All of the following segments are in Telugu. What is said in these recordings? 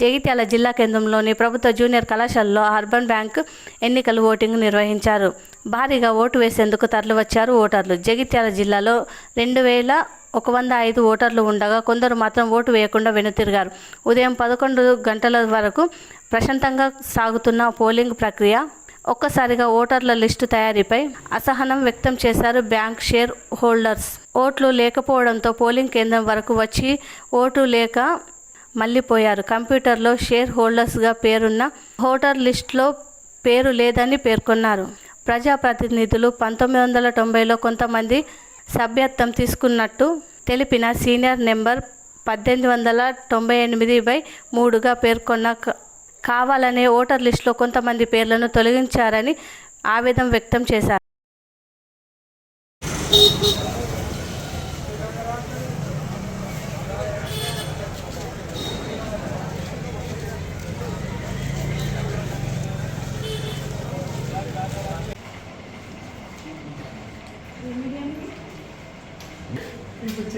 జగిత్యాల జిల్లా కేంద్రంలోని ప్రభుత్వ జూనియర్ కళాశాలలో అర్బన్ బ్యాంక్ ఎన్నికల ఓటింగ్ నిర్వహించారు. భారీగా ఓటు వేసేందుకు తరలివచ్చారు ఓటర్లు. జగిత్యాల జిల్లాలో రెండు వేల ఒక వంద ఐదు ఓటర్లు ఉండగా కొందరు మాత్రం ఓటు వేయకుండా వెనుతిరిగారు. ఉదయం పదకొండు గంటల వరకు ప్రశాంతంగా సాగుతున్న పోలింగ్ ప్రక్రియ ఒక్కసారిగా ఓటర్ల లిస్టు తయారీపై అసహనం వ్యక్తం చేశారు బ్యాంక్ షేర్ హోల్డర్స్. ఓట్లు లేకపోవడంతో పోలింగ్ కేంద్రం వరకు వచ్చి ఓటు లేక మళ్ళీపోయారు. కంప్యూటర్లో షేర్ హోల్డర్స్గా పేరున్న ఓటర్ లిస్టులో పేరు లేదని పేర్కొన్నారు. ప్రజాప్రతినిధులు పంతొమ్మిది వందల తొంభైలో కొంతమంది సభ్యత్వం తీసుకున్నట్టు తెలిపిన సీనియర్ నెంబర్ పద్దెనిమిది వందల తొంభై ఎనిమిది బై మూడుగా పేర్కొన్న కావాలనే ఓటర్ లిస్టులో కొంతమంది పేర్లను తొలగించారని ఆవేదన వ్యక్తం చేశారు.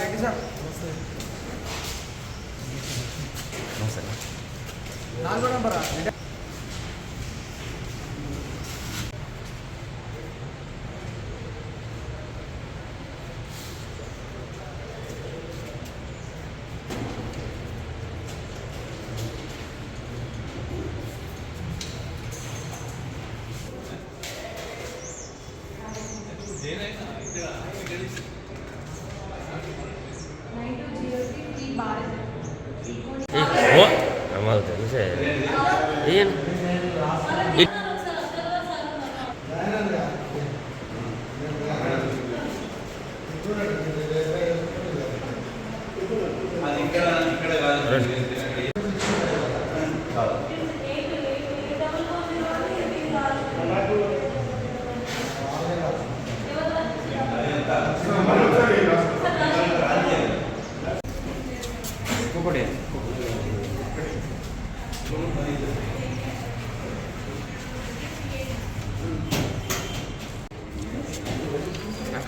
రెడ్డి సార్ నమస్తే నాలుగో నంబరా ఓ మాకు తెలిసే ఏం ఇట్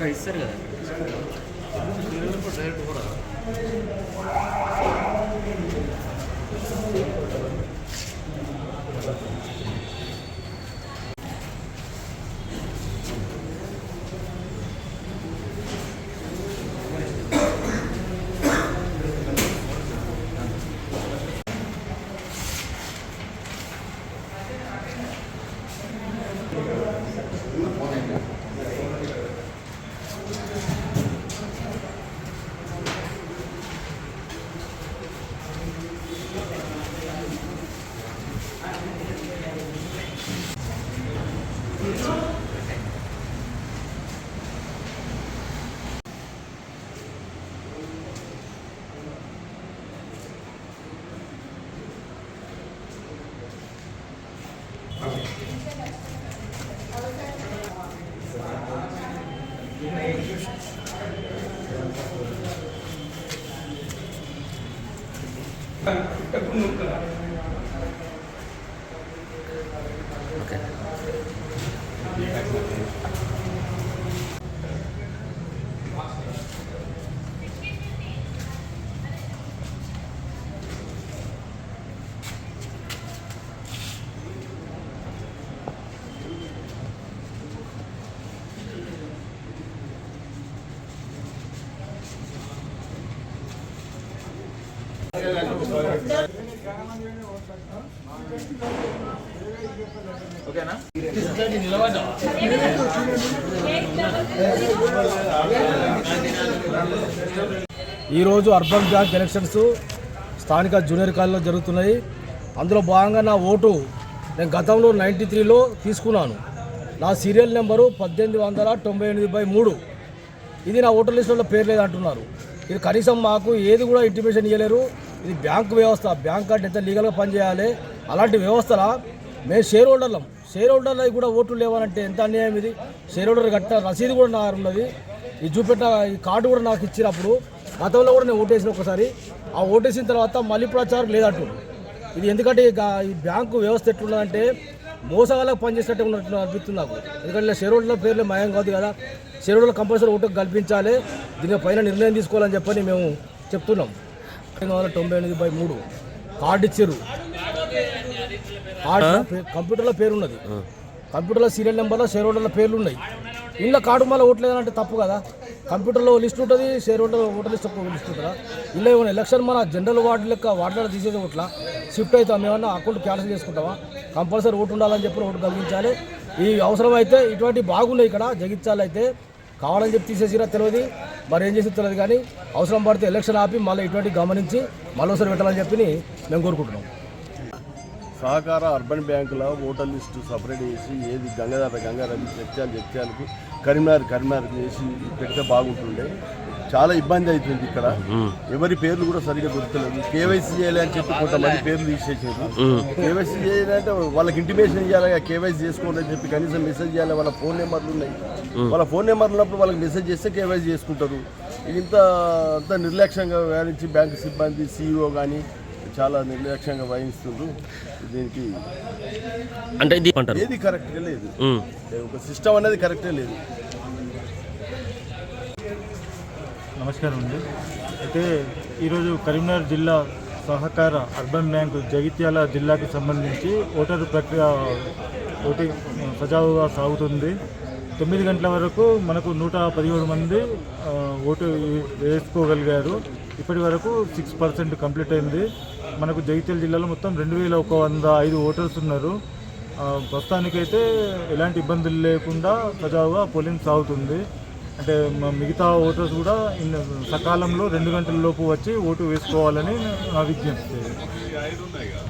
കഴ്സർ കഥ ഡയറക്റ്റ് డైరెక్ట్ ఓకేనా? ఈరోజు అర్బన్ బ్యాంక్ ఎలక్షన్స్ స్థానిక జూనియర్ కాలేజీలో జరుగుతున్నాయి. అందులో భాగంగా నా ఓటు నేను గతంలో నైంటీ త్రీలో తీసుకున్నాను. నా సీరియల్ నెంబరు పద్దెనిమిది వందల తొంభై ఎనిమిది బై మూడు. ఇది నా ఓటర్ లిస్టులో పేరు లేదంటున్నారు ఇది కనీసం మాకు ఏది కూడా ఇంటిమేషన్ ఇవ్వలేరు ఇది బ్యాంకు వ్యవస్థ. బ్యాంక్ కార్డు ఎంత లీగల్గా పనిచేయాలి? అలాంటి వ్యవస్థల మేము షేర్ హోల్డర్లం షేర్ హోల్డర్లు కూడా ఓట్లు లేవనంటే ఎంత అన్యాయం ఇది? షేర్ హోల్డర్ కట్ట రసీదు కూడా నా ఉన్నది. ఈ చూపెట్టిన ఈ కార్డు కూడా నాకు ఇచ్చినప్పుడు గతంలో కూడా నేను ఓటేసిన ఒకసారి ఆ ఓటేసిన తర్వాత మళ్ళీ ప్రచారం లేదంటు ఇది ఎందుకంటే ఈ బ్యాంకు వ్యవస్థ ఎట్లున్నదంటే మోసగాళ్ళకు పనిచేసినట్టు ఉన్నట్టు అనిపిస్తుంది నాకు. ఎందుకంటే షేర్ హోల్డర్ల పేర్లు మయం కాదు కదా. షేర్ హోల్డర్ కంపల్సరీ ఓటు కల్పించాలి. దీనిపైన నిర్ణయం తీసుకోవాలని చెప్పని మేము చెప్తున్నాం. రెండు వందల తొంభై ఎనిమిది బై మూడు. కార్డు ఇచ్చారు. కంప్యూటర్లో పేరు ఉన్నది కంప్యూటర్లో సీరియల్ నెంబర్లో షేర్ హోల్డర్ల పేర్లు ఉన్నాయి ఇంట్లో కార్డు మళ్ళీ ఓట్లు లేదంటే తప్పు కదా. కంప్యూటర్లో లిస్ట్ ఉంటుంది share holder voter list list ఉంటుందా ఇలా ఏమైనా ఎలక్షన్ మన జనరల్ వార్డు లెక్క వార్డులో తీసేది ఓట్ల? షిఫ్ట్ అవుతాం ఏమన్నా అకౌంట్ క్యాన్సిల్ చేసుకుంటామా? కంపల్సరీ ఓటు ఉండాలని చెప్పి ఓటు కలిగించాలి ఈ అవసరం అయితే ఇటువంటి బాగున్నాయి ఇక్కడ జగిత్యాలు అయితే కావాలని చెప్పి తీసేసిరా తెలియదు మరి ఏం చేసి తెలియదు కానీ అవసరం పడితే ఎలక్షన్ ఆపి మళ్ళీ ఇటువంటి గమనించి మళ్ళీ ఒకసారి పెట్టాలని చెప్పి మేము కోరుకుంటున్నాం. సహకార అర్బన్ బ్యాంకులో ఓటర్ లిస్టు సపరేట్ చేసి ఏది గంగాధర గంగాధర జగ్త్యాలు జగ్త్యాలకు కరీంనగర్ కరీంనగర్ చేసి పెడితే బాగుంటుండే. చాలా ఇబ్బంది అవుతుంది ఇక్కడ. ఎవరి పేర్లు కూడా సరిగా దొరకలేదు కేవైసీ చేయాలి అని చెప్పి కొంతమంది పేర్లు తీసేసారు కేవైసీ చేయాలంటే వాళ్ళకి ఇంటిమేషన్ ఇవ్వాలి కేవైసీ చేసుకోండి అని చెప్పి కనీసం మెసేజ్ చేయాలి వాళ్ళ ఫోన్ నెంబర్లు ఉన్నాయి. వాళ్ళ ఫోన్ నెంబర్ ఉన్నప్పుడు వాళ్ళకి మెసేజ్ చేస్తే కేవైసీ చేసుకుంటారు. ఇంత అంత నిర్లక్ష్యంగా వ్యవహరించి బ్యాంకు సిబ్బంది సీఈఓ కానీ చాలా నిర్లక్ష్యంగా వహిస్తుండ్రు దీనికి అంటే ఏది కరెక్ట్గా లేదు. ఒక సిస్టమ్ అనేది కరెక్టే లేదు. నమస్కారం అండి. అయితే ఈరోజు కరీంనగర్ జిల్లా సహకార అర్బన్ బ్యాంకు జగిత్యాల జిల్లాకు సంబంధించి ఓటరు ప్రక్రియ ఓటింగ్ సజావుగా సాగుతుంది. తొమ్మిది గంటల వరకు మనకు నూట పదిహేడు మంది ఓటు వేసుకోగలిగారు. ఇప్పటి వరకు సిక్స్ పర్సెంట్ కంప్లీట్ అయింది. మనకు జగిత్యాల జిల్లాలో మొత్తం రెండు వేల ఒక వంద ఐదు ఓటర్స్ ఉన్నారు. ప్రస్తుతానికైతే ఎలాంటి ఇబ్బందులు లేకుండా సజావుగా పోలింగ్ సాగుతుంది. అంటే మిగతా ఓటర్స్ కూడా ఇన్ సకాలంలో రెండు గంటల లోపు వచ్చి ఓటు వేసుకోవాలని నా విజ్ఞప్తి.